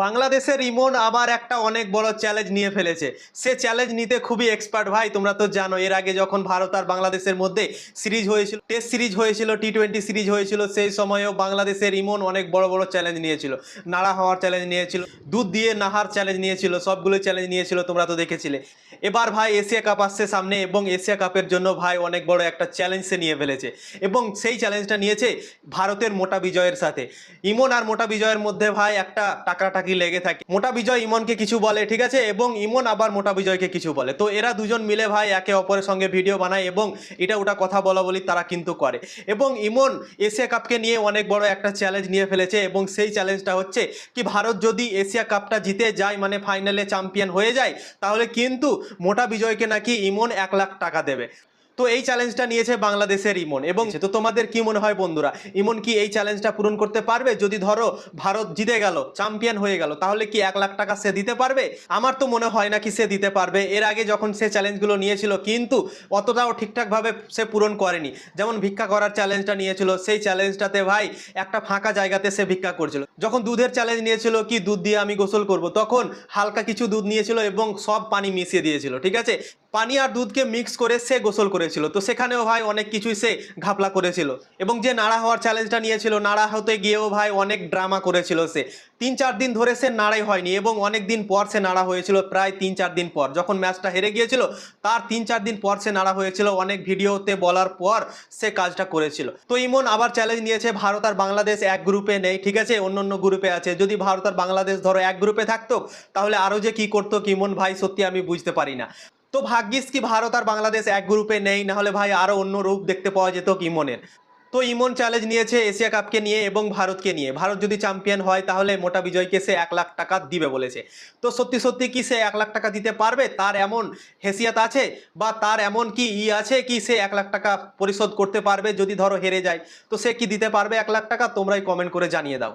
বাংলাদেশের ইমন আবার একটা অনেক বড় চ্যালেঞ্জ নিয়ে ফেলেছে। সে চ্যালেঞ্জ নিতে খুবই এক্সপার্ট ভাই, তোমরা তো জানো, এর আগে যখন ভারত আর বাংলাদেশের মধ্যে সিরিজ হয়েছিল টেস্ট সিরিজ হয়েছিল টি টোয়েন্টি সিরিজ হয়েছিল, সেই সময়েও বাংলাদেশের ইমন অনেক বড় বড় চ্যালেঞ্জ নিয়েছিল। নাড়া হওয়ার চ্যালেঞ্জ নিয়েছিল, দুধ দিয়ে নাহার চ্যালেঞ্জ নিয়েছিল, সবগুলো চ্যালেঞ্জ নিয়েছিল, তোমরা তো দেখেছিলে। এবার ভাই এশিয়া কাপ আসছে সামনে এবং এশিয়া কাপের জন্য ভাই অনেক বড় একটা চ্যালেঞ্জ সে নিয়ে ফেলেছে। এবং সেই চ্যালেঞ্জটা নিয়েছে ভারতের মোটা বিজয়ের সাথে। ইমন আর মোটা বিজয়ের মধ্যে ভাই একটা টাকাটাকি লেগে থাকে। মোটা বিজয় ইমনকে কিছু বলে, ঠিক আছে? এবং ইমন আবার মোটা বিজয়কে কিছু বলে। তো এরা দুজন মিলে ভাই একে অপরের সঙ্গে ভিডিও বানায় এবং এটা ওটা কথা বলা বলি তারা কিন্তু করে। এবং ইমন এশিয়া কাপকে নিয়ে অনেক বড় একটা চ্যালেঞ্জ নিয়ে ফেলেছে এবং সেই চ্যালেঞ্জটা হচ্ছে কি ভারত যদি এশিয়া কাপটা জিতে যায় মানে ফাইনালে চ্যাম্পিয়ন হয়ে যায়, তাহলে কিন্তু মোটা বিজয়কে নাকি ইমন এক লাখ টাকা দেবে। তো এই চ্যালেঞ্জটা নিয়েছে বাংলাদেশের ইমন। এবং তো তোমাদের কি মনে হয় বন্ধুরা? ইমন কি এই চ্যালেঞ্জটা পূরণ করতে পারবে? যদি ধরো ভারত জিতে গেল চ্যাম্পিয়ন হয়ে গেল, তাহলে কি এক লাখ টাকা সে দিতে পারবে? আমার তো মনে হয় না কি সে দিতে পারবে। এর আগে যখন সে চ্যালেঞ্জগুলো নিয়েছিল, কিন্তু অতটাও ঠিকঠাকভাবে সে পূরণ করেনি। যেমন ভিক্ষা করার চ্যালেঞ্জটা নিয়েছিল, সেই চ্যালেঞ্জটাতে ভাই একটা ফাঁকা জায়গাতে সে ভিক্ষা করছিল। যখন দুধের চ্যালেঞ্জ নিয়েছিল, কি দুধ দিয়ে আমি গোসল করব? তখন হালকা কিছু দুধ নিয়েছিল এবং সব পানি মিশিয়ে দিয়েছিল, ঠিক আছে? পানি আর দুধকে মিক্স করে সে গোসল করেছিল। তো সেখানেও ভাই অনেক কিছুই সে ঘাপলা করেছিল। এবং যে নাড়া হওয়ার চ্যালেঞ্জটা নিয়েছিল, নাড়া হতে গিয়েও ভাই অনেক ড্রামা করেছিল সে। তিন চার দিন ধরে সে নাড়াই হয়নি এবং অনেক দিন পর সে নাড়া হয়েছিল, প্রায় তিন চার দিন পর। যখন ম্যাচটা হেরে গিয়েছিল, তার তিন চার দিন পর সে নাড়া হয়েছিল। অনেক ভিডিওতে বলার পর সে কাজটা করেছিল। তো ইমন আবার চ্যালেঞ্জ নিয়েছে, ভারত আর বাংলাদেশ এক গ্রুপে নেই, ঠিক আছে? অন্য অন্য গ্রুপে আছে। যদি ভারত আর বাংলাদেশ ধরো এক গ্রুপে থাকতো, তাহলে আরও যে কি করতো কি ইমন ভাই, সত্যি আমি বুঝতে পারি না। তো ভাগ্যিস কি ভারত আর বাংলাদেশ এক গ্রুপে নেই? নাহলে ভাই আরও অন্য রূপ দেখতে পাওয়া যেত ইমনের। তো ইমন চ্যালেঞ্জ নিয়েছে এশিয়া কাপকে নিয়ে এবং ভারতকে নিয়ে। ভারত যদি চ্যাম্পিয়ন হয়, তাহলে মোটা বিজয়কে সে এক লাখ টাকা দিবে বলেছে। তো সত্যি সত্যি কি সে এক লাখ টাকা দিতে পারবে? তার এমন হেসিয়াত আছে? বা তার এমন কি ই আছে কি সে এক লাখ টাকা পরিশোধ করতে পারবে যদি ধরো হেরে যায়? তো সে কি দিতে পারবে এক লাখ টাকা? তোমরাই কমেন্ট করে জানিয়ে দাও।